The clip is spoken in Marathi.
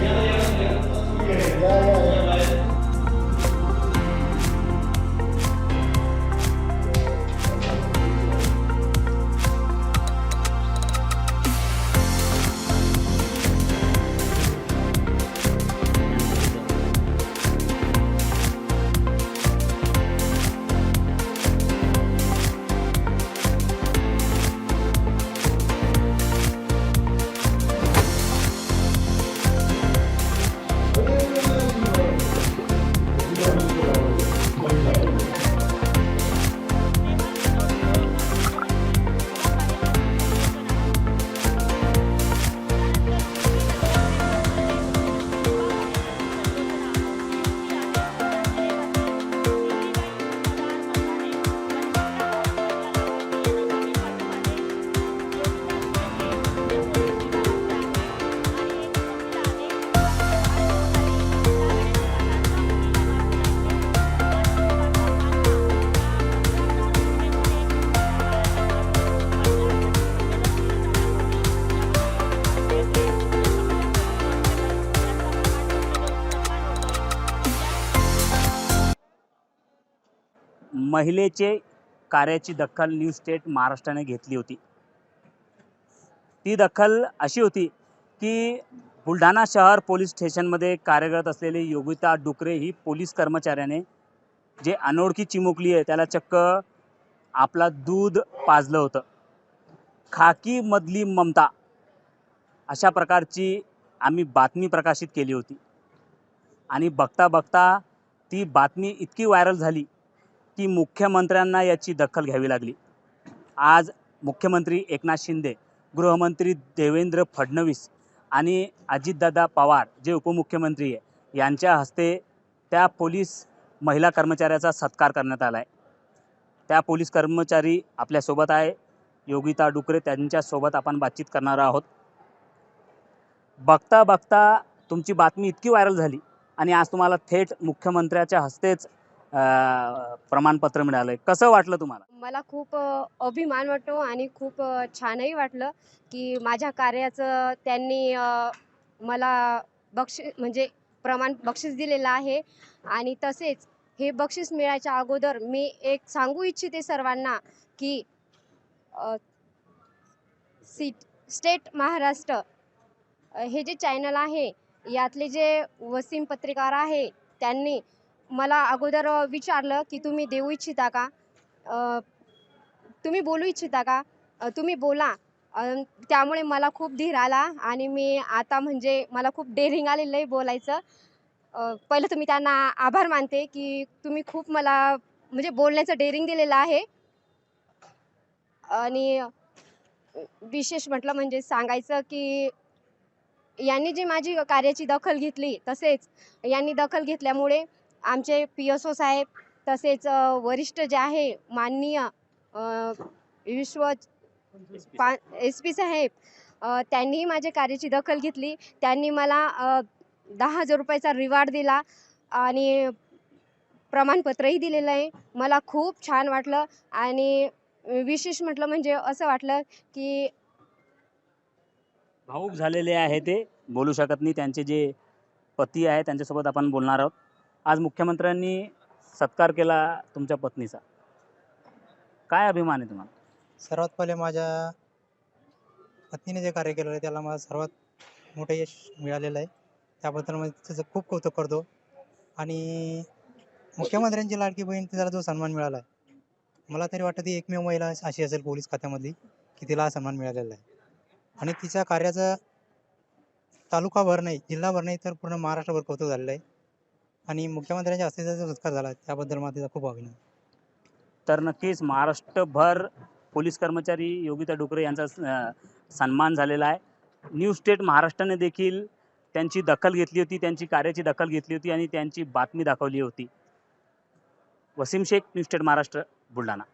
Yeah. महिलेचे कार्याची दखल न्यू स्टेट महाराष्ट्राने घेतली होती. ती दखल अशी होती की बुलढाणा शहर पोलीस स्टेशनमध्ये कार्यरत असलेली योगिता डुकरे ही पोलीस कर्मचाऱ्याने जे अनोळखी चिमुकली आहे त्याला चक्क आपला दूध पाजलं होतं. खाकीमधली ममता अशा प्रकारची आम्ही बातमी प्रकाशित केली होती. आणि बघता बघता ती बातमी इतकी व्हायरल झाली की मुख्यमंत्र्यांना याची दखल घ्यावी लागली. आज मुख्यमंत्री एकनाथ शिंदे गृहमंत्री देवेंद्र फडणवीस आणि अजितदादा पवार जे उपमुख्यमंत्री आहे यांच्या हस्ते त्या पोलीस महिला कर्मचाऱ्याचा सत्कार करण्यात आला आहे त्या पोलीस कर्मचारी आपल्यासोबत आहे. योगिता डुकरे त्यांच्यासोबत आपण बातचीत करणार आहोत. बघता बघता तुमची बातमी इतकी व्हायरल झाली आणि आज तुम्हाला थेट मुख्यमंत्र्याच्या हस्तेच प्रमाणपत्र मिळालंय. कसं वाटलं तुम्हाला? मला खूप अ, अभिमान वाटतो आणि खूप अ, छानही वाटलं की माझ्या कार्याचं त्यांनी अ, मला बक्षी म्हणजे प्रमाण बक्षीस दिलेलं आहे. आणि तसेच हे बक्षीस मिळायच्या अगोदर मी एक सांगू इच्छिते सर्वांना की अ, सीट स्टेट महाराष्ट्र अ, हे जे चॅनल आहे यातले जे वसीम पत्रकार आहे त्यांनी मला अगोदर विचारलं की तुम्ही देऊ इच्छिता का? तुम्ही बोलू इच्छिता का? तुम्ही बोला. त्यामुळे मला खूप धीर आला आणि मी आता म्हणजे मला खूप डेअरिंग आलेलं आहे बोलायचं. पहिलं तर मी त्यांना आभार मानते की तुम्ही खूप मला म्हणजे बोलण्याचं डेअरिंग दिलेलं आहे. आणि विशेष म्हटलं म्हणजे सांगायचं की यांनी जी माझी कार्याची दखल घेतली तसेच यांनी दखल घेतल्यामुळे आमचे पी एस ओ साहेब तसेच वरिष्ठ जे आहे माननीय विश्व पा एस पी साहेब त्यांनीही माझ्या कार्याची दखल घेतली. त्यांनी मला दहा हजार रुपयाचा रिवार्ड दिला आणि प्रमाणपत्रही दिलेलं आहे. मला खूप छान वाटलं आणि विशेष म्हटलं म्हणजे असं वाटलं की भाऊक झालेले आहे ते. बोलू शकत नाही. त्यांचे जे पती आहे त्यांच्यासोबत आपण बोलणार आहोत. आज मुख्यमंत्र्यांनी सत्कार केला तुमच्या पत्नीचा. काय अभिमान आहे तुम्हाला? सर्वात पहिले माझ्या पत्नीने जे कार्य केलेलं आहे त्याला मला सर्वात मोठं यश मिळालेलं आहे. त्याबद्दल मी तिचं खूप कौतुक करतो. आणि मुख्यमंत्र्यांची लाडकी बहीण तिला जो सन्मान मिळाला आहे मला तरी वाटतं ती एकमेव महिला अशी असेल पोलीस खात्यामधली की तिला हा सन्मान मिळालेला आहे. आणि तिच्या कार्याचं तालुकाभर नाही जिल्हाभर नाही तर पूर्ण महाराष्ट्रभर कौतुक झालेलं आहे. आणि मुख्यमंत्र्यांच्या हस्ते जो सत्कार झाला. त्याबद्दल मला तिचा खूप अभिनंदन. तर नक्कीच महाराष्ट्रभर पोलीस कर्मचारी योगिता डुकरे यांचा सन्मान झालेला आहे. न्यू स्टेट महाराष्ट्राने देखील त्यांची दखल घेतली होती त्यांची कार्याची दखल घेतली होती आणि त्यांची बातमी दाखवली होती. Wasim Shaikh new state Maharashtra Buldhana.